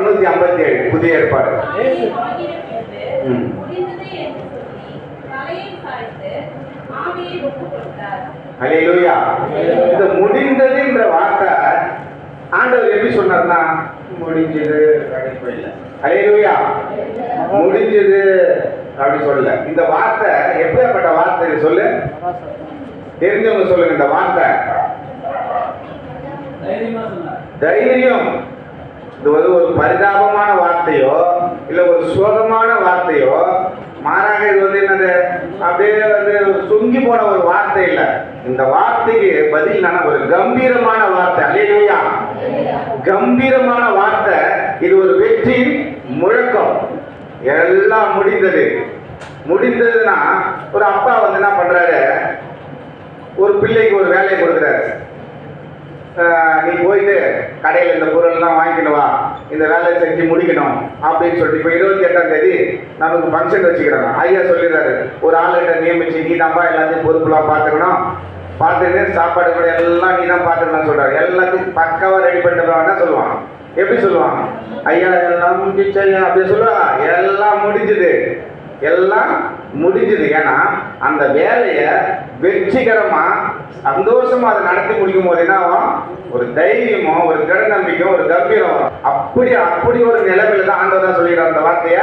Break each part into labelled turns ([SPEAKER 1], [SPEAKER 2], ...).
[SPEAKER 1] பாட்டு நூத்தி ஐம்பத்தி ஏழு புதிய ஏற்பாடு. ஹalleluya. இந்த முடிந்ததுன்ற வார்த்தை ஆண்டவர் எப்படி சொன்னார்னா முடிஞ்சது அப்படின்னு சொல்லல. ஹalleluya. முடிஞ்சது அப்படி சொல்லல. இந்த வார்த்தை எப்படிப்பட்ட வார்த்தை சொல்லு? தெரிஞ்சவங்க சொல்லுங்க இந்த வார்த்தை.
[SPEAKER 2] தைரியமா சொன்னார்.
[SPEAKER 1] தைரியம். இது ஒரு ஒரு பரிதாபமான வார்த்தையோ இல்லை ஒரு சோகமான வார்த்தையோ மாறாக இது வந்து என்னது? அப்படியே வந்து ஒரு சுங்கி போன ஒரு வார்த்தை இல்லை. இந்த வார்த்தைக்கு பதில் நான் ஒரு கம்பீரமான வார்த்தை. அல்லையா கம்பீரமான வார்த்தை. இது ஒரு வெற்றி முழக்கம். எல்லாம் முடிந்தது. முடிந்ததுன்னா ஒரு அப்பா வந்து என்ன பண்றாரு? ஒரு பிள்ளைக்கு ஒரு வேலையை கொடுக்குறாரு. நீ போயிட்டு கடையில் இந்த பொருள்லாம் வாங்கிட்டு வா. இந்த வேலையை செஞ்சு முடிக்கணும் அப்படின்னு சொல்லிட்டு இப்போ இருபத்தி எட்டாம் தேதி நமக்கு ஃபங்க்ஷன் வச்சுக்கிறாங்க. ஐயா சொல்லிடுறாரு ஒரு ஆளுகிட்ட நியமிச்சு நீ தான்ப்பா எல்லாத்தையும் பொறுப்புலாம் பார்த்துக்கணும். பார்த்துட்டு சாப்பாடு கூட எல்லாம் நீ தான் பார்த்துக்கணும் சொல்கிறாரு எல்லாத்தையும் பக்காவாக ரெடி பண்ணிட்டு என்ன சொல்லுவான். எப்படி சொல்லுவான்? ஐயா எல்லாம் முடிஞ்சிச்சு ஐயா. அப்படி சொல்லுவாங்க எல்லாம் முடிஞ்சுது. எல்லாம் முடிஞ்சுது. ஏன்னா அந்த வேலையை வெற்றிகரமாக சந்தோஷமா அதை நடத்தி முடிக்கும் போது என்ன ஒரு தைரியமோ ஒரு திட நம்பிக்கை ஒரு கம்பீரம் வரும். அப்படி அப்படி ஒரு நிலைமையில தான் ஆண்டவர் தான் சொல்லிடுறார் அந்த வார்த்தைய.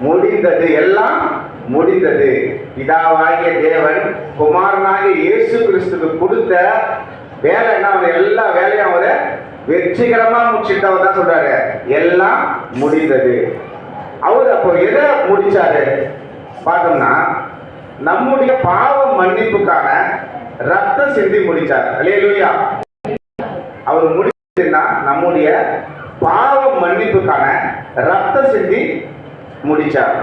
[SPEAKER 1] முடிந்தது எல்லாம் முடிந்தது. பிதாவாகிய தேவன் குமாரனாகிய இயேசு கிறிஸ்துக்கு கொடுத்த வேலை என்ன? அவன் எல்லா வேலையும் அவரை வெற்றிகரமா முடிச்சுட்டு அவர் தான் சொல்றாரு. எல்லாம் முடிந்தது. அவர் அப்போ எதை முடிச்சாரு? பார்த்தோம்னா நம்முடைய பாவ மன்னிப்புக்கான ரத்தம் சிந்தி முடிச்சார். அலையலூயா அவர் முடிச்சுன்னா நம்முடைய பாவ மன்னிப்புக்கான ரத்தம் சிந்தி முடிச்சார்.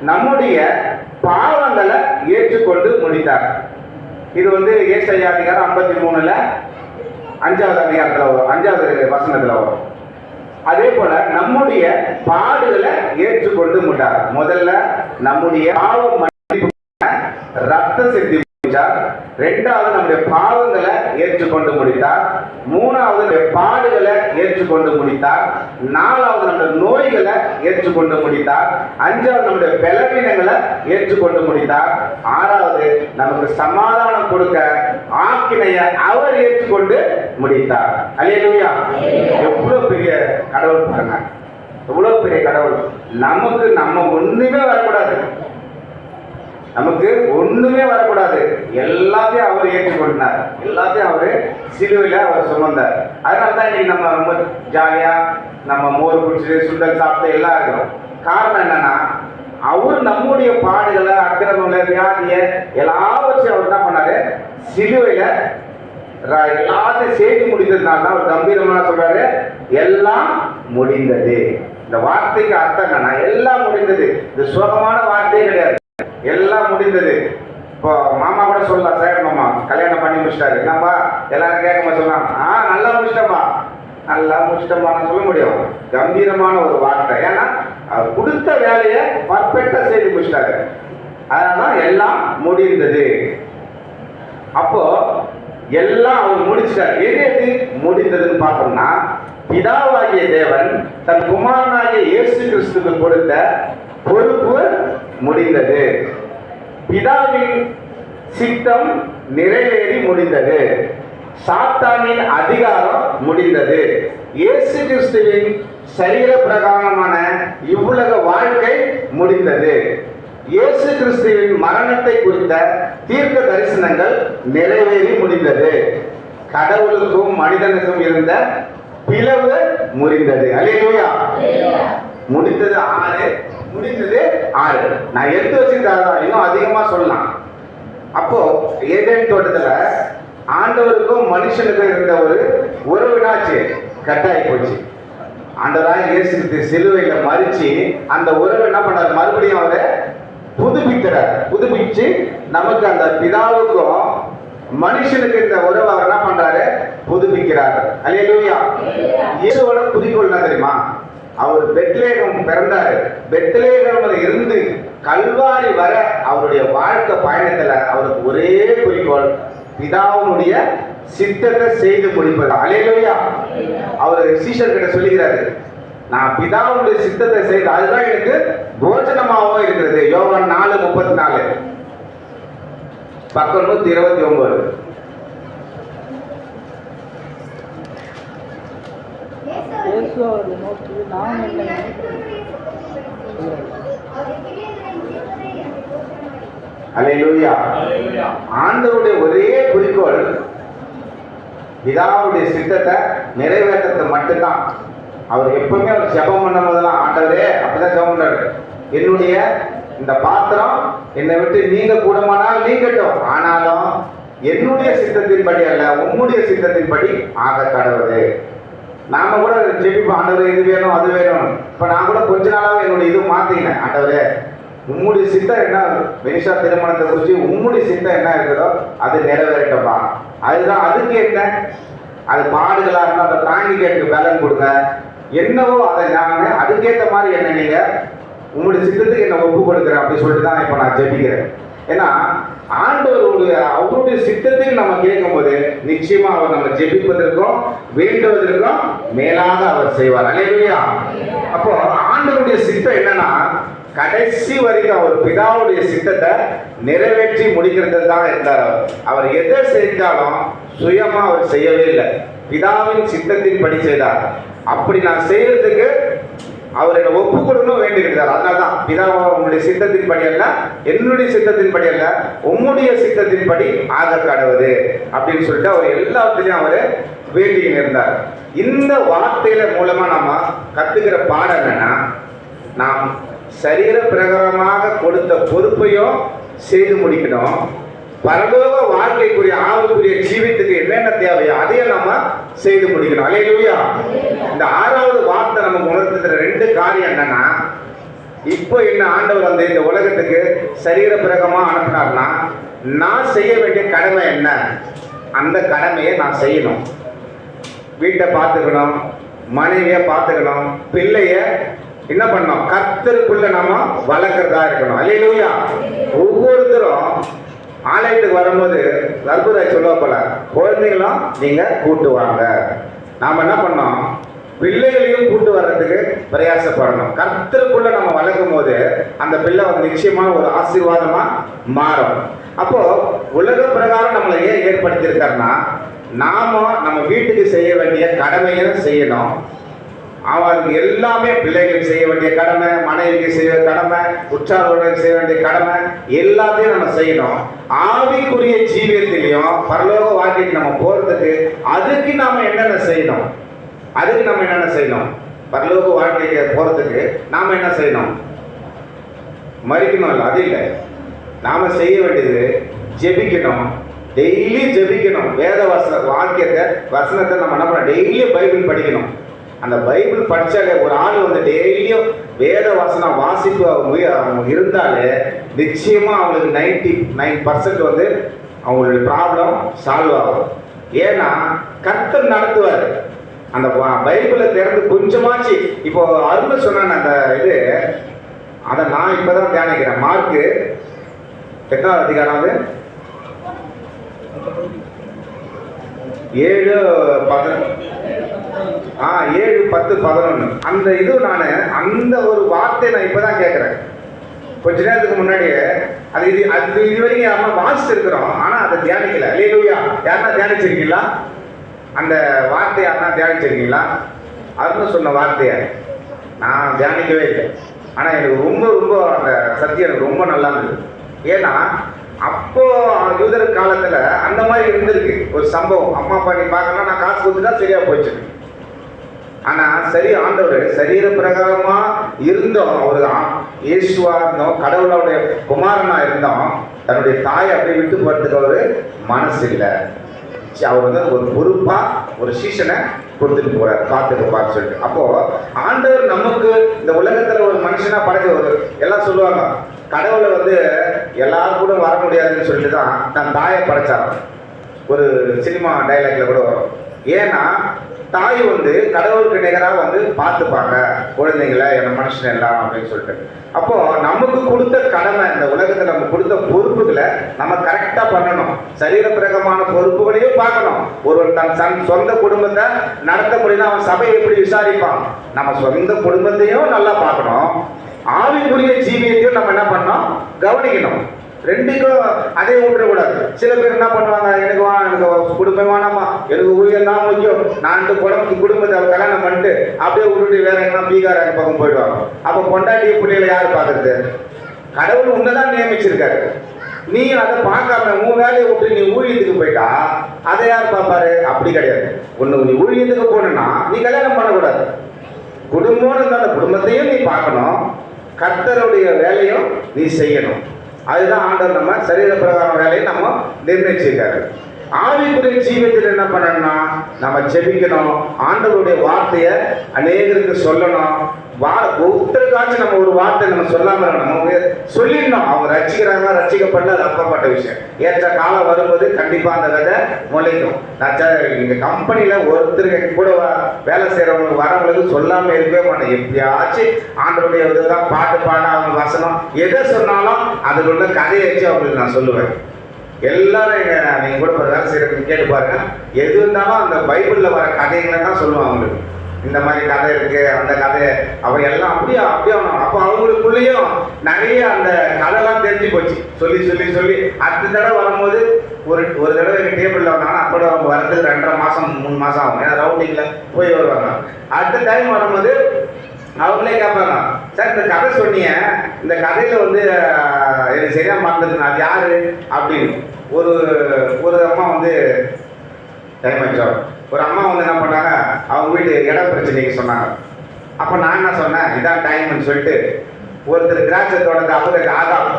[SPEAKER 1] நம்முடைய பாவங்களை ஏற்றுக்கொண்டு முடித்தார். இது வந்து ஏசையா அதிகாரம் ஐம்பத்தி மூணுல அஞ்சாவது அதிகாரத்தில் வரும். அஞ்சாவது வசனத்தில் வரும். அதே போல நம்முடைய பாடுகளை ஏற்றுக்கொண்டு முட்டார் முதல்ல நம்முடைய பாவ மன்னிப்பு ரத்த சிந்தி முடித்தார். ரெண்டாவது நம்முடைய பாவங்களை ஏற்றுக்கொண்டு முடித்தார். மூணாவது நம்முடைய பாடுகளை ஏற்றுக்கொண்டு முடித்தார். நாலாவது நம்முடைய நோய்களை ஏற்றுக்கொண்டு முடித்தார். அஞ்சாவது நம்முடைய பலவீனங்களை ஏற்றுக்கொண்டு முடித்தார். ஆறாவது நமக்கு சமாதானம் கொடுக்க ஆக்கினைய அவர் ஏற்றுக்கொண்டு முடித்தார். அல்லேலூயா. எவ்வளவு பெரிய கடவுள் பாருங்க. எவ்வளவு பெரிய கடவுள். நமக்கு நம்ம ஒண்ணுமே வரக்கூடாது. நமக்கு ஒண்ணுமே வரக்கூடாது. எல்லாத்தையும் அவர் ஏற்றுக்கொண்டார் எல்லாத்தையும் அவர் சிலுவையில் அவர் சுமந்தார். அதனால தான் இன்னைக்கு நம்ம ரொம்ப ஜாலியா நம்ம மோர் குடிச்சிட்டு சுண்டல் சாப்பிட்டு எல்லாம் இருக்கிறோம். காரணம் என்னன்னா அவர் நம்முடைய பாடுகளை அக்கிரமங்களை வியாதியை எல்லாவற்றையும் அவர் என்ன பண்ணாரு? சிலுவையில எல்லாத்தையும் செய்து முடிந்ததுனால தான் அவர் கம்பீரமாக சொல்றாரு எல்லாம் முடிந்தது. இந்த வார்த்தைக்கு அர்த்தம் என்னன்னா எல்லாம் முடிந்தது. இந்த சுகமான வார்த்தையே கிடையாது. எல்லாம் முடிந்தது. இப்போ மாமா கூட சொல்லலாம் சேகர் மாமா கல்யாணம் பண்ணி முடிச்சிட்டாரு. என்னப்பா? எல்லாரும் கேட்கமா சொல்லலாம் ஆ நல்லா முடிச்சிட்டப்பா நல்லா முடிச்சிட்டப்பா சொல்ல முடியும். கம்பீரமான ஒரு வார்த்தை. ஏன்னா அவர் கொடுத்த வேலையை பர்ஃபெக்டாக செய்து முடிச்சிட்டாரு. அதனால எல்லாம் முடிந்தது. அப்போ எல்லாம் அவர் முடிச்சிட்டார். எது எது முடிந்ததுன்னு பார்த்தோம்னா பிதாவாகிய தேவன் தன் குமாரனாகிய இயேசு கிறிஸ்துக்கு கொடுத்த பொறுப்பு முடிந்தது. பிதாவின் சித்தம் நிறைவேறி முடிந்தது. சாத்தானின் அதிகாரம் முடிந்தது. இயேசு கிறிஸ்துவின் சரீர பிரகாரமான இவ்வுலக வாழ்க்கை முடிந்தது. இயேசு கிறிஸ்துவின் மரணத்தை குறித்த தீர்க்க தரிசனங்கள் நிறைவேறி முடிந்தது. கடவுளுக்கும் மனிதனுக்கும் இருந்த பிளவு முறிந்தது அல்லேலூயா முடிந்தது ஆறு. முடிந்தது ஆறு. நான் எடுத்து வச்சிருக்காதான் இன்னும் அதிகமா சொல்லலாம். அப்போ ஏதேன் தோட்டத்துல ஆண்டவருக்கும் மனுஷனுக்கும் இருந்த ஒரு உறவுனாச்சு கட்டாயி போச்சு. ஆண்டவராக இயேசு கிறிஸ்து சிலுவையில மறிச்சு அந்த உறவு என்ன பண்ணாரு? மறுபடியும் அவரை புதுப்பிக்கிறார். புதுப்பிச்சு நமக்கு அந்த பிதாவுக்கும் மனுஷனுக்கு இந்த உறவை அவர் என்ன பண்றாரு? புதுப்பிக்கிறார். அல்லேலூயா இயேசுவோட என்ன தெரியுமா? அவர் பெத்லேகம் பிறந்தாரு. பெத்லேகம்ல இருந்து கல்வாரி வர அவருடைய வாழ்க்கை பயணத்தில் அவருக்கு ஒரே குறிக்கோள் பிதாவுடைய சித்தத்தை செய்து முடிப்பது. அலையிலையா. அவர் சீஷர் கிட்ட சொல்லுகிறாரு நான் பிதாவுடைய சித்தத்தை செய்து அதுதான் எனக்கு போஜனமாகவும் இருக்கிறது. யோகன் நாலு முப்பத்தி நாலு பக்கம் நூத்தி இருபத்தி ஒன்பது.
[SPEAKER 2] இயேசு அவர்களை நோக்கி நான் என்னை
[SPEAKER 1] அல்லேலூயா ஆண்டவருடைய ஒரே குறிக்கோள் பிதாவுடைய சித்தத்தை நிறைவேற்றது மட்டும்தான். அவர் எப்பவுமே அவர் ஜெபம் பண்ணும் போதெல்லாம் ஆண்டவரே அப்படிதான் ஜெபம் பண்றாரு. என்னுடைய இந்த பாத்திரம் என்னை விட்டு நீங்க கூடமானால் நீங்கட்டும். ஆனாலும் என்னுடைய சித்தத்தின்படி அல்ல உம்முடைய சித்தத்தின்படி ஆக கடவுது நாம கூட ஜெபிப்போம் ஆண்டவரே இது வேணும் அது வேணும். இப்ப நான் கூட கொஞ்ச நாளாக என்னுடைய இது மாத்திக்கினேன். ஆண்டவரே உம்முடைய சித்தம் என்ன? வெனிஷா திருமணத்தை குறித்து உம்முடைய சித்தம் என்ன இருக்குதோ அது நிறைவேறட்டப்பா அதுதான் அதுக்கு என்ன? அது பாடுகளாக இருந்தால் அதை தாங்கி எனக்கு பலன் கொடுங்க. என்னவோ அதை நான் அதுக்கேற்ற மாதிரி என்ன நீங்க உங்களுடைய சித்தத்துக்கு என்ன ஒப்பு கொடுக்குறேன் அப்படின்னு சொல்லிட்டு தான் இப்போ நான் ஜெபிக்கிறேன். ஏன்னா ஆண்டவருடைய அவருடைய சித்தத்துக்கு நம்ம கேட்கும்போது நிச்சயமா அவர் நம்ம ஜெபிப்பதற்கும் வேண்டுவதற்கும் மேலாக அவர் செய்வார். அலையா அப்போ ஆண்டவருடைய சித்தம் என்னன்னா கடைசி வரைக்கும் அவர் பிதாவுடைய சித்தத்தை நிறைவேற்றி முடிக்கிறது தான் இருந்தார் அவர். அவர் எதை செஞ்சாலும் சுயமா அவர் செய்யவே இல்லை. பிதாவின் சித்தத்தின் படி செய்தார். அப்படி நான் செய்யறதுக்கு அவர் என்னை ஒப்பு கொடுக்கணும் வேண்டியிருக்கிறார். அதனால தான் பிதாவா உங்களுடைய சித்தத்தின் படி அல்ல என்னுடைய சித்தத்தின் படி அல்ல உம்முடைய சித்தத்தின் படி ஆக கடவுது அப்படின்னு சொல்லிட்டு அவர் எல்லாத்துலேயும் அவர் வேண்டிக்கின்னு இருந்தார். இந்த வார்த்தையில மூலமா நம்ம கத்துக்கிற பாடம் என்னன்னா நாம் சரீர பிரகாரமாக கொடுத்த பொறுப்பையும் செய்து முடிக்கணும். பரலோக வாழ்க்கைக்குரிய ஆவுக்குரிய ஜீவித்துக்கு என்னென்ன தேவையோ அதையும் நம்ம செய்து முடிக்கணும். அலையிலுயா. இந்த ஆறாவது வார்த்தை நமக்கு உணர்த்துகிற ரெண்டு காரியம் என்னன்னா இப்போ என்ன ஆண்டவர் வந்து இந்த உலகத்துக்கு சரீர பிரகமா அனுப்பினார்னா நான் செய்ய வேண்டிய கடமை என்ன? அந்த கடமையை நான் செய்யணும். வீட்டை பார்த்துக்கணும் மனைவியை பார்த்துக்கணும் பிள்ளைய என்ன பண்ணணும்? கர்த்தருக்குள்ள நம்ம வளர்க்குறதா இருக்கணும். அல்லையா ஒவ்வொருத்தரும் ஆலயத்துக்கு வரும்போது கர்ப்பராய் சொல்லுவா போல குழந்தைங்களும் நீங்க கூட்டு வாங்க. நாம என்ன பண்ணோம்? பிள்ளைகளையும் கூட்டு வர்றதுக்கு பிரயாசப்படணும். கர்த்தருக்குள்ள நம்ம வளர்க்கும் போது அந்த பிள்ளை வந்து நிச்சயமா ஒரு ஆசீர்வாதமா மாறும். அப்போ உலக பிரகாரம் நம்மளை ஏன் ஏற்படுத்தியிருக்காருன்னா நாம நம்ம வீட்டுக்கு செய்ய வேண்டிய கடமையை செய்யணும். அவருக்கு எல்லாமே பிள்ளைகளுக்கு செய்ய வேண்டிய கடமை மனைவிக்கு செய்ய கடமை உற்றார்களுக்கு செய்ய வேண்டிய கடமை எல்லாத்தையும் நம்ம செய்யணும். ஆவிக்குரிய ஜீவியத்திலையும் பரலோக வாழ்க்கைக்கு நம்ம போகிறதுக்கு அதுக்கு நாம் என்னென்ன செய்யணும்? அதுக்கு நம்ம என்னென்ன செய்யணும்? பரலோக வாழ்க்கைக்கு போகிறதுக்கு நாம் என்ன செய்யணும்? மறிக்கணும் இல்லை அது இல்லை. நாம் செய்ய வேண்டியது ஜெபிக்கணும். டெய்லி ஜெபிக்கணும். வேத வச வாக்கியத்தை வசனத்தை நம்ம என்ன பண்ண டெய்லி பைபிள் படிக்கணும். அந்த பைபிள் படிச்சாலே ஒரு ஆள் வந்து டெய்லியும் வேத வாசனை வாசிப்பு அவங்க அவங்க இருந்தாலே நிச்சயமா அவங்களுக்கு நைன்டி நைன் பர்சன்ட் வந்து அவங்களுடைய ப்ராப்ளம் சால்வ் ஆகும். ஏன்னா கத்தர் நடத்துவார். அந்த பைபிளை திறந்து கொஞ்சமாச்சு. இப்போ அருள் சொன்ன அந்த இது அதை நான் இப்பதான் தியானிக்கிறேன். மார்க்கு எட்டாவது அதிகாரம் அது ஏழு பதினொன்று ஆ ஏழு பத்து பதினொன்று அந்த இது நான் அந்த ஒரு வார்த்தையை நான் இப்போ தான் கேட்குறேன் கொஞ்ச நேரத்துக்கு முன்னாடியே அது இது அது இது வரைக்கும் யாருன்னா வாசிச்சிருக்கிறோம் ஆனால் அதை தியானிக்கல. இல்லையா யாருன்னா தியானிச்சிருக்கீங்களா? அந்த வார்த்தையை யாருன்னா தியானிச்சிருக்கீங்களா? அருண் சொன்ன வார்த்தையை நான் தியானிக்கவே இல்லை. ஆனால் எனக்கு ரொம்ப ரொம்ப அந்த சத்தியம் எனக்கு ரொம்ப நல்லா இருந்தது. ஏன்னா அப்போ யூதர் காலத்தில் அந்த மாதிரி இருந்திருக்கு. ஒரு சம்பவம். அம்மா அப்பா நீ பார்க்கலாம் நான் காசு கொடுத்துட்டா சரியா போச்சு. ஆனா சரி ஆண்டவர் சரீர பிரகாரமா இருந்தோம். அவர் இயேசுவா இருந்தோம். கடவுளோடைய குமாரனா இருந்தோம். தன்னுடைய தாயை அப்படியே விட்டு போறதுக்கு அவரு மனசு இல்லை. சரி, அவர் வந்து ஒரு பொறுப்பா ஒரு சீசனை கொடுத்துட்டு போறாரு. பார்த்துட்டு சொல்லிட்டு. அப்போ ஆண்டவர் நமக்கு இந்த உலகத்துல ஒரு மனுஷனா படைச்ச ஒரு எல்லாம் சொல்லுவாங்க கடவுளை வந்து எல்லாரும் கூட வர முடியாதுன்னு சொல்லிட்டு தான் தன் தாயை படைச்சாரன் ஒரு சினிமா டைலாக்ல கூட வரும். ஏன்னா தாய் வந்து கடவுளுக்கு நிகராக வந்து பார்த்துப்பாங்க. குழந்தைங்கள என் மனுஷன் எல்லாம் அப்படின்னு சொல்லிட்டு. அப்போ நமக்கு கொடுத்த கடமை இந்த உலகத்தில் நம்ம கொடுத்த பொறுப்புகளை நம்ம கரெக்டாக பண்ணணும். சரீரப்பிரகமான பொறுப்புகளையும் பார்க்கணும். ஒருவன் தன் சன் சொந்த குடும்பத்தை நடத்த முடியும்னா அவன் சபையை எப்படி விசாரிப்பான்? நம்ம சொந்த குடும்பத்தையும் நல்லா பார்க்கணும். ஆவிக்குரிய ஜீவியத்தையும் நம்ம என்ன பண்ணோம்? கவனிக்கணும். ரெண்டுக்கும் அதே விட்டுறக்கூடாது சில பேர் என்ன பண்ணுவாங்க? எனக்கு வா எனக்கு குடும்பம் வேணாமா? எனக்கு ஊழியம் தான் முக்கியம். நான் இந்த குடும்ப குடும்பத்தை கல்யாணம் பண்ணிட்டு அப்படியே விட்டுட்டு வேற எங்கன்னா பீகார் அந்த பக்கம் போயிடுவாங்க. அப்போ கொண்டாட்டிய பிள்ளைகளை யார் பார்க்கறது? கடவுள் உன்னதான் நியமிச்சிருக்காரு. நீ அதை பார்க்காம உன் வேலையை விட்டு நீ ஊழியத்துக்கு போயிட்டா அதை யார் பார்ப்பாரு? அப்படி கிடையாது. ஒன்று நீ ஊழியத்துக்கு போகணும்னா நீ கல்யாணம் பண்ணக்கூடாது. குடும்பம்னு இருந்தால் அந்த குடும்பத்தையும் நீ பார்க்கணும். கர்த்தருடைய வேலையும் நீ செய்யணும். அதுதான் ஆண்டவர் நம்ம சரீர பிரகாரம் வேலையை நம்ம நிர்ணயிச்சிருக்காரு. ஆவிக்குரிய ஜீவத்தில் என்ன பண்ணணும்னா நம்ம ஜெபிக்கணும். ஆண்டவருடைய வார்த்தையை அநேகருக்கு சொல்லணும். வா ஒருத்தருக்காச்சும் நம்ம ஒரு வார்த்தை நம்ம சொல்லாம இருக்கணும். நம்ம சொல்லிடணும். அவங்க ரசிக்கிறாங்க ரசிக்கப்படல அது அப்பப்பட்ட விஷயம். ஏற்ற காலம் வரும்போது கண்டிப்பா அந்த விதை முளைக்கும். நான் கம்பெனியில ஒருத்தருக்கு கூட வேலை செய்யறவங்களுக்கு வரவங்களுக்கு சொல்லாம இருக்கவே மாட்டேன். எப்பயாச்சும் ஆண்டருடைய இதுதான் பாட்டு பாட அவங்க வசனம் எதை சொன்னாலும் அதில் உள்ள கதையை வச்சு அவங்களுக்கு நான் சொல்லுவேன். எல்லாரும் நீங்க கூட ஒரு வேலை செய்யறதுக்கு கேட்டு பாருங்க. எது இருந்தாலும் அந்த பைபிள்ல வர கதைகளை தான் சொல்லுவாங்க அவங்களுக்கு. இந்த மாதிரி கதை இருக்கு அந்த கதை அவ எல்லாம் அப்படியே அப்படியே ஆகணும். அப்போ அவங்களுக்குள்ளேயும் நிறைய அந்த கதைலாம் தெரிஞ்சு போச்சு. சொல்லி சொல்லி சொல்லி. அடுத்த தடவை வரும்போது ஒரு ஒரு தடவை எங்கள் டேபிளில் வந்தாங்கன்னா அப்போ அவங்க வரது ரெண்டரை மாதம் மூணு மாதம் ஆகும். ஏன்னா ரவுண்டிங்கில் போய் வருவாங்க. அடுத்த டைம் வரும்போது அவங்களே கேட்பாங்க சார் இந்த கதை சொன்னீங்க. இந்த கதையில் வந்து எனக்கு சரியாக மறந்துருக்கு அது யாரு? அப்படின்னு. ஒரு ஒரு அம்மா வந்து டைம் ஆச்சோ ஒரு அம்மா வந்து என்ன பண்ணாங்க? அவங்க வீட்டு இட பிரச்சனைக்கு சொன்னாங்க. அப்போ நான் என்ன சொன்னேன்? இதான் டைம்னு சொல்லிட்டு ஒருத்தர் திராட்சை தோட்டத்தை அவருக்கு ஆதாம்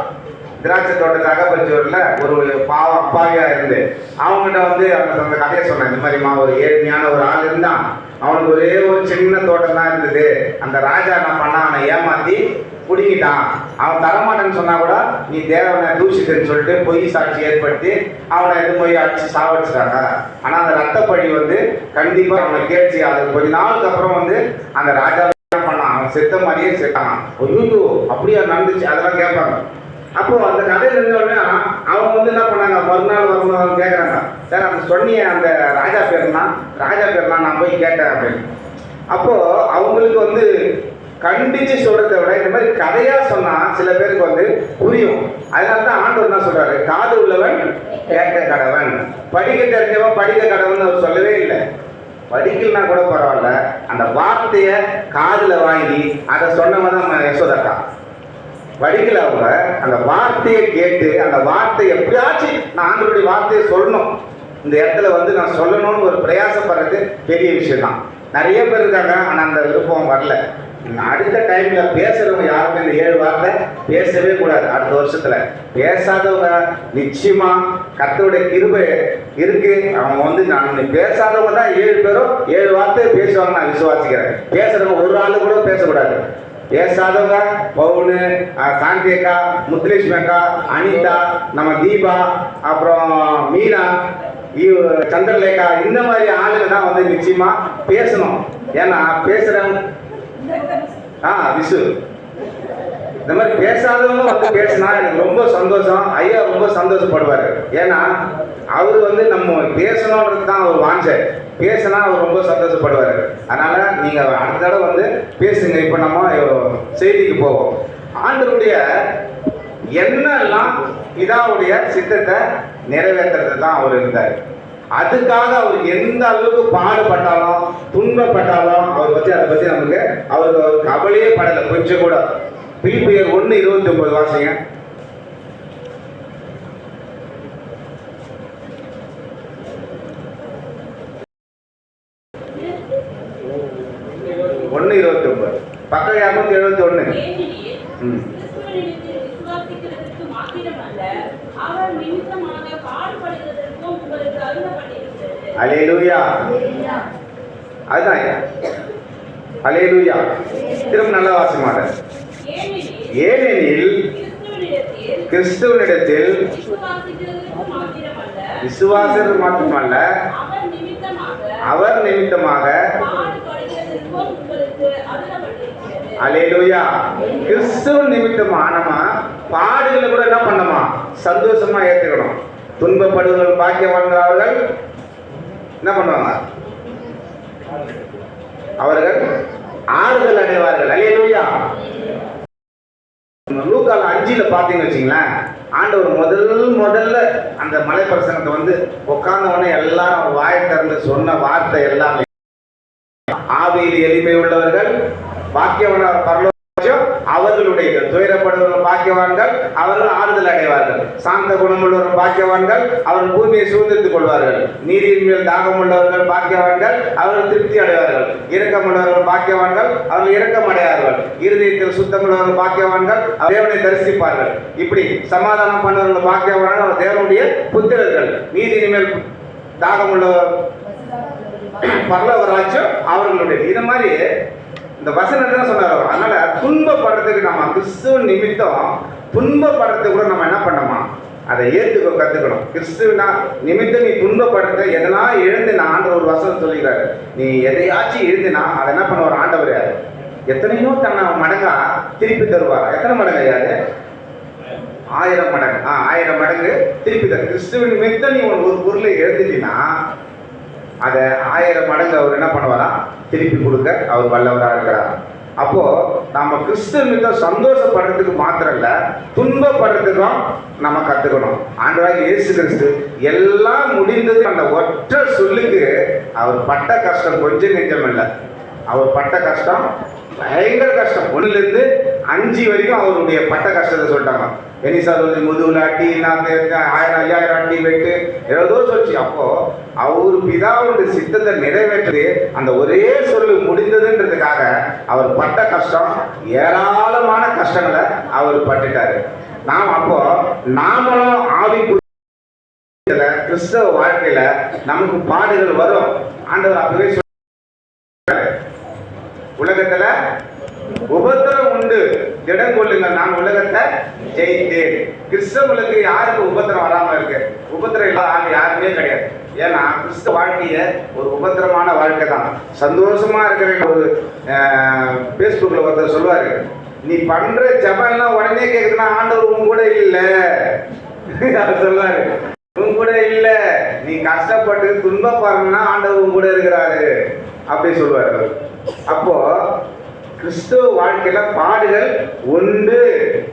[SPEAKER 1] திராட்சை தோட்டத்தை அகப்பரிச்சூரில் ஒரு பாவம் அப்பாவியா இருந்து அவங்ககிட்ட வந்து அவங்க அந்த கதையை சொன்னேன். இந்த மாதிரிமா ஒரு ஏழ்மையான ஒரு ஆள் இருந்தான். அவனுக்கு ஒரே ஒரு சின்ன தோட்டம் தான் இருந்தது. அந்த ராஜா என்ன பண்ணான் அவனை ஏமாத்தி குடிக்கிட்டான் அவன் தரமாட்டேன்னு சொன்னா கூட நீ தேவனை தூஷித்துன்னு சொல்லிட்டு பொய் சாட்சி ஏற்படுத்தி அவனை எது போய் அடிச்சு சாவடிச்சிட்டாங்க. ஆனா அந்த ரத்த பழி வந்து கண்டிப்பா அவனை கேட்டு அது கொஞ்ச நாளுக்கு அப்புறம் வந்து அந்த ராஜா பண்ணான்? அவன் செத்த மாதிரியே செத்தான். ஐயோ அப்படியா நடந்துச்சு? அதெல்லாம் கேட்பாங்க. அப்போ அந்த கதை இருந்தவொடனே அவங்க வந்து என்ன பண்ணாங்க? மறுநாள் வரணும் கேட்குறாங்க சார் அந்த சொன்னிய அந்த ராஜா பேர்னா? ராஜா பேர்னா நான் போய் கேட்டேன் அப்படின்னு. அப்போ அவங்களுக்கு வந்து கண்டிச்சு சொல்றதை விட இந்த மாதிரி கதையா சொன்னா சில பேருக்கு வந்து புரியும். அதனால தான் ஆண்டவர் என்ன சொல்றாரு? காது உள்ளவன் கேட்க கடவன். படிக்க தெரிஞ்சவன் படிக்க கடவன் அவர் சொல்லவே இல்லை. படிக்கலனா கூட பரவாயில்ல. அந்த வார்த்தையை காதுல வாங்கி அதை சொன்னவன் தான் யசோதக்கா படிக்கல அவங்க அந்த வார்த்தையை கேட்டு அந்த வார்த்தை எப்படியாச்சும் நான் ஆண்டவருடைய வார்த்தையை சொல்லணும். இந்த இடத்துல வந்து நான் சொல்லணும்னு ஒரு பிரயாசப்படுறது பெரிய விஷயம் தான் நிறைய பேர் இருக்காங்க ஆனால் அந்த விருப்பம் வரல. அடுத்த டைம்ல பேசுறவங்க யாருமே இந்த ஏழு வார்த்தை பேசவே கூடாது. அடுத்த வருஷத்துல பேசாதவங்க நிச்சயமா கத்தோடைய கிருபை இருக்கு. அவங்க வந்து நான் பேசாதவங்க தான் ஏழு பேரும் ஏழு வார்த்தை பேசுவாங்க நான் விசுவாசிக்கிறேன். பேசுறவங்க ஒரு ஆளு கூட பேசக்கூடாது. பேசாதவங்க பவுனு அஹ், சாந்தி அக்கா முத்துலட்சுமி அக்கா அனிதா நம்ம தீபா அப்புறம் மீனா சந்திரலேகா இந்த மாதிரி ஆளுங்க தான் வந்து நிச்சயமா பேசணும். ஏன்னா பேசுறேன் ஆ விசு. இந்த மாதிரி பேசாதவங்க வந்து பேசினா எனக்கு ரொம்ப சந்தோஷம். ஐயா ரொம்ப சந்தோஷப்படுவார். ஏன்னா அவர் வந்து நம்ம பேசணுன்றது தான் அவர் வாஞ்ச. பேசினா அவர் ரொம்ப சந்தோஷப்படுவார். அதனால் நீங்கள் அடுத்த தடவை வந்து பேசுங்க. இப்போ நம்ம செய்திக்கு போவோம். ஆண்டருடைய என்னெல்லாம் பிதாவுடைய சித்தத்தை நிறைவேற்றுறது தான் அவர் இருந்தார். அதுக்காக அவர் எந்த அளவுக்கு பாடுபட்டாலும் துன்பப்பட்டாலும் அவர் பற்றி அதை பற்றி நமக்கு அவருக்கு அவர் கவலையே படலை. கொஞ்சம் கூட. பிலிப்பியர் ஒன்று இருபத்தி ஒன்பது வாசிங்க. ஒன்று இருபத்தி ஒன்பது பக்கம் இரநூத்தி எழுபத்தி ஒன்று ம். அலேலூயா அதுதான். அலேலூயா திரும்ப நல்லா வாசிமாட
[SPEAKER 3] ஏனெனில் கிறிஸ்துவனிடத்தில்
[SPEAKER 1] விசுவாசர் மட்டுமல்ல
[SPEAKER 3] அவர் நிமித்தமாக
[SPEAKER 1] அலையிலோயா நிமித்தமாக
[SPEAKER 3] பாடுபடுகிறதற்கும் உங்களுக்கு
[SPEAKER 1] பாடுகளை கூட என்ன பண்ணணுமா? சந்தோஷமா ஏற்றுக்கணும் துன்பப்படுவர்கள் பாக்கியவான்கள் என்ன பண்ணுவாங்க? அவர்கள் ஆறுதல் அடைவார்கள். அலையிலோயா லூக்கால அஞ்சுல பாத்தீங்கன்னு வச்சுங்களேன் ஆண்டவர் முதல் முதல்ல அந்த மலை பிரசங்கத்தை வந்து உட்கார்ந்த உடனே எல்லாம் வாயை திறந்து சொன்ன வார்த்தை எல்லாமே. ஆவியில் எளிமை உள்ளவர்கள் பாக்கியவனார் பரலோகம் அவர்களுடைய துயரப்படுவர்கள் பாக்கியவான்கள் அவர்கள் ஆறுதல் அடைவார்கள். சாந்த குணமுள்ளவர்கள் பாக்கியவான்கள் அவர்கள் பூமியை சுதந்திரித்துக் கொள்வார்கள். நீரின் மேல் தாகம் உள்ளவர்கள் பாக்கியவான்கள் அவர்கள் திருப்தி அடைவார்கள். இரக்கமுள்ளவர்கள் பாக்கியவான்கள் அவர்கள் இரக்கம் அடைவார்கள் இருதயத்தில் சுத்தமுள்ளவர்கள் பாக்கியவான்கள் தேவனை தரிசிப்பார்கள். இப்படி சமாதானம் பண்ணவர்கள் பாக்கியவான்கள் அவர் தேவனுடைய புத்திரர்கள். நீதியின் மேல் தாகம் உள்ளவர் பரலோக ராஜ்யம் அவர்களுடைய இது மாதிரி இந்த வசனத்தை தான் சொன்னார் அவர். அதனால துன்பப்படுறதுக்கு நம்ம கிறிஸ்துவ நிமித்தம் துன்பப்படுறதுக்கு கூட நம்ம என்ன பண்ணோமா அதை ஏற்றுக்க கற்றுக்கணும் கிறிஸ்துவனா நிமித்தம் நீ துன்பப்படுறத எதெல்லாம் எழுந்து நான் ஆண்டவர் ஒரு வசனம் சொல்லிக்கிறாரு. நீ எதையாச்சும் எழுந்தினா அதை என்ன பண்ணுவார்? ஆண்டவர் எத்தனையோ தன்னை மடங்கா திருப்பி தருவார். எத்தனை மடங்கு யார் ஆயிரம் மடங்கு. ஆ ஆயிரம் மடங்கு திருப்பி தரு கிறிஸ்துவ நிமித்தம் நீ ஒரு பொருளை எழுந்துட்டீங்கன்னா அதை ஆயிரம் மடங்கு அவர் என்ன பண்ணுவாராம் திருப்பி கொடுக்க அவர் வல்லவராக இருக்கிறார். அப்போ நம்ம கிறிஸ்துவ சந்தோஷப்படுறதுக்கு மாத்திரம் இல்ல துன்பப்படுறதுக்கும் நம்ம கத்துக்கணும். ஆண்டவராக இயேசு கிறிஸ்து எல்லாம் முடிந்தது அந்த ஒற்றை சொல்லுக்கு அவர் பட்ட கஷ்டம் கொஞ்சம் நெஞ்சம் இல்லை. அவர் பட்ட கஷ்டம் பயங்கர கஷ்டம். ஒன்றுலேருந்து அஞ்சு வரைக்கும் அவருடைய பட்ட கஷ்டத்தை சொல்லிட்டாங்க. வெனிசா சொல்லி முதுகுல அட்டி நான் ஆயிரம் ஐயாயிரம் அட்டி வெட்டு ஏதோ சொல்லிச்சு. அப்போ அவர் பிதாவுடைய சித்தத்தை நிறைவேற்றி அந்த ஒரே சொல்லு முடிந்ததுன்றதுக்காக அவர் பட்ட கஷ்டம் ஏராளமான கஷ்டங்களை அவர் பட்டுட்டாரு. நாம் அப்போ நாமளும் ஆவி கிறிஸ்தவ வாழ்க்கையில நமக்கு பாடுகள் வரும். ஆண்டவர் அப்பவே உலகத்துல உபத்திரம் உண்டு. திடம் கொள்ளுங்கள் நான் உலகத்தை ஜெயித்தேன். கிறிஸ்தவங்களுக்கு யாருக்கு உபத்திரம் வராம இருக்கு? உபத்திரம் இல்லாத ஆள் யாருமே கிடையாது. ஏன்னா கிறிஸ்தவ வாழ்க்கைய ஒரு உபத்திரமான வாழ்க்கை தான். சந்தோஷமா இருக்கிற ஒரு பேஸ்புக்ல ஒருத்தர் சொல்லுவாரு நீ பண்ற ஜபம்லாம் உடனே கேக்குதுன்னா ஆண்டவர் உன் கூட இல்லை. அவர் சொல்லுவாரு உன் கூட இல்ல. நீ கஷ்டப்பட்டு துன்பப்படுறா ஆண்டவர் உன் கூட இருக்கிறாரு. அப்படி சொல்லுவாரு அவர். அப்போ கிறிஸ்துவ வாழ்க்கையில பாடுகள் உண்டு.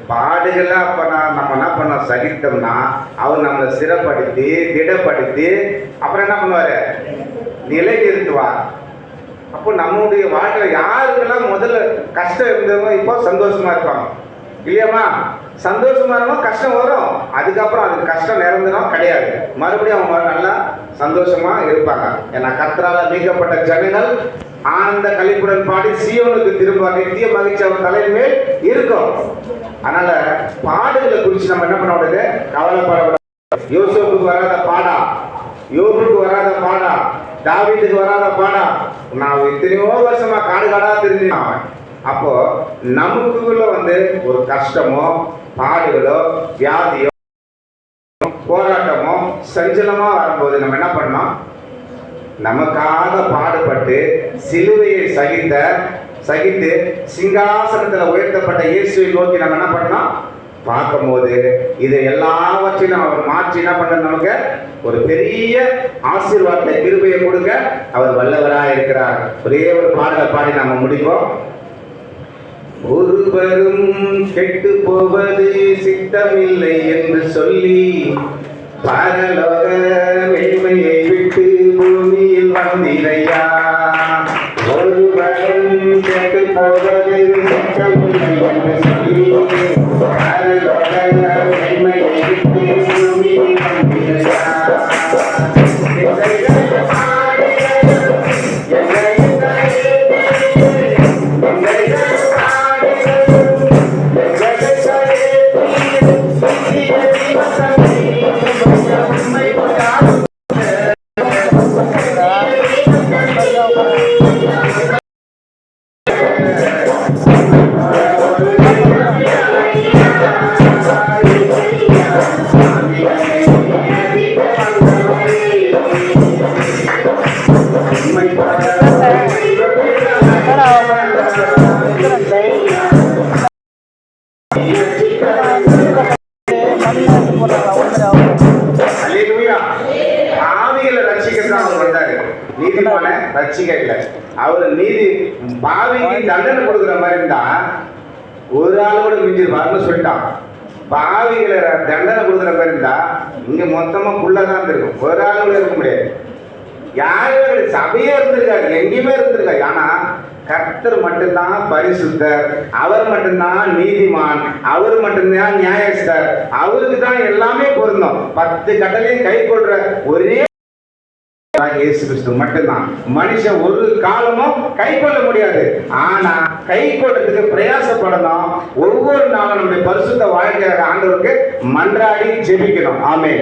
[SPEAKER 1] பாடுகளை அப்ப நான் நம்ம என்ன பண்ணோம்? சகித்தோம்னா அவர் நம்மளை சிறப்படுத்தி திடப்படுத்தி அப்புறம் என்ன பண்ணுவாரு? நிலை நிறுத்துவார் அப்போ நம்முடைய வாழ்க்கையில யாருக்கெல்லாம் முதல்ல கஷ்டம் இருந்தவங்க இப்போ சந்தோஷமா இருப்பாங்க. இல்லையாமா சந்தோஷமா இருக்கும் கஷ்டம் வரும். அதுக்கப்புறம் அதுக்கு கஷ்டம் நிரந்தரம் கிடையாது. மறுபடியும் அவங்க நல்லா சந்தோஷமா இருப்பாங்க. ஏன்னா கத்தரால மீட்கப்பட்ட ஜனங்கள் ஆனந்த கழிப்புடன் பாடி சீவனுக்கு திரும்ப நித்திய மகிழ்ச்சி அவர் தலைமையில் இருக்கும். அதனால பாடுகளை குறித்து நம்ம என்ன பண்ண முடியாது கவலைப்பட யோசோப்புக்கு வராத பாடா. யோபுக்கு வராத பாடா. தாவீட்டுக்கு வராத பாடா. நான் எத்தனையோ வருஷமா காடு காடா தெரிஞ்சுனான் அப்போ நமக்குள்ள வந்து ஒரு கஷ்டமோ பாடுகளோ வியாதியோ போராட்டமோ சஞ்சலமாக வரும்போது நம்ம என்ன பண்ணோம் நமக்காக பாடுபட்டு சிலுவையை சகித்த சகித்து சிங்காசனத்தில் உயர்த்தப்பட்ட இயேசுவை நோக்கி நம்ம என்ன பண்ணோம் பார்க்கும்போது இதை எல்லாவற்றையும் அவர் மாற்றி என்ன பண்ண நமக்கு? ஒரு பெரிய ஆசீர்வாதத்தை கிருபையை கொடுக்க அவர் வல்லவராக இருக்கிறார் ஒரே ஒரு பாடலை பாடி நம்ம முடிப்போம். ஒருவரும் கெட்டு போவது சித்தமில்லை என்று சொல்லி பரலோக வெண்மையை விட்டு பூமியில் வந்திரையா? ஒருவரும் கெட்டு போவது சித்தமில்லை என்று சொல்லி பரலோக தண்டனை கொடுக்குற மாதிரி இருந்தா ஒரு ஆள் கூட மிஞ்சிருப்பாருன்னு சொல்லிட்டான். பாவிகளை தண்டனை கொடுக்குற மாதிரி இருந்தா இங்க மொத்தமா புள்ளதான் இருந்திருக்கும் ஒரு ஆள் கூட இருக்க முடியாது. யாருமே சபையே இருந்திருக்காரு எங்கேயுமே இருந்திருக்காரு. ஆனா கர்த்தர் மட்டும்தான் பரிசுத்தர் அவர் மட்டும்தான் நீதிமான் அவர் மட்டும்தான் நியாயஸ்தர் அவருக்கு தான் எல்லாமே பொருந்தோம். பத்து கட்டளையும் கை கொள்ற ஒரே இயேசு கிறிஸ்து மட்டும்தான். மனுஷன் ஒரு காலமும் கை கொள்ள முடியாது. ஆனா கை கொள்றதுக்கு பிரயாசப்படணும். ஒவ்வொரு நாளும் நம்முடைய பரிசுத்த வாழ்க்கையாக ஆண்டவருக்கு மன்றாடி ஜெபிக்கணும். ஆமே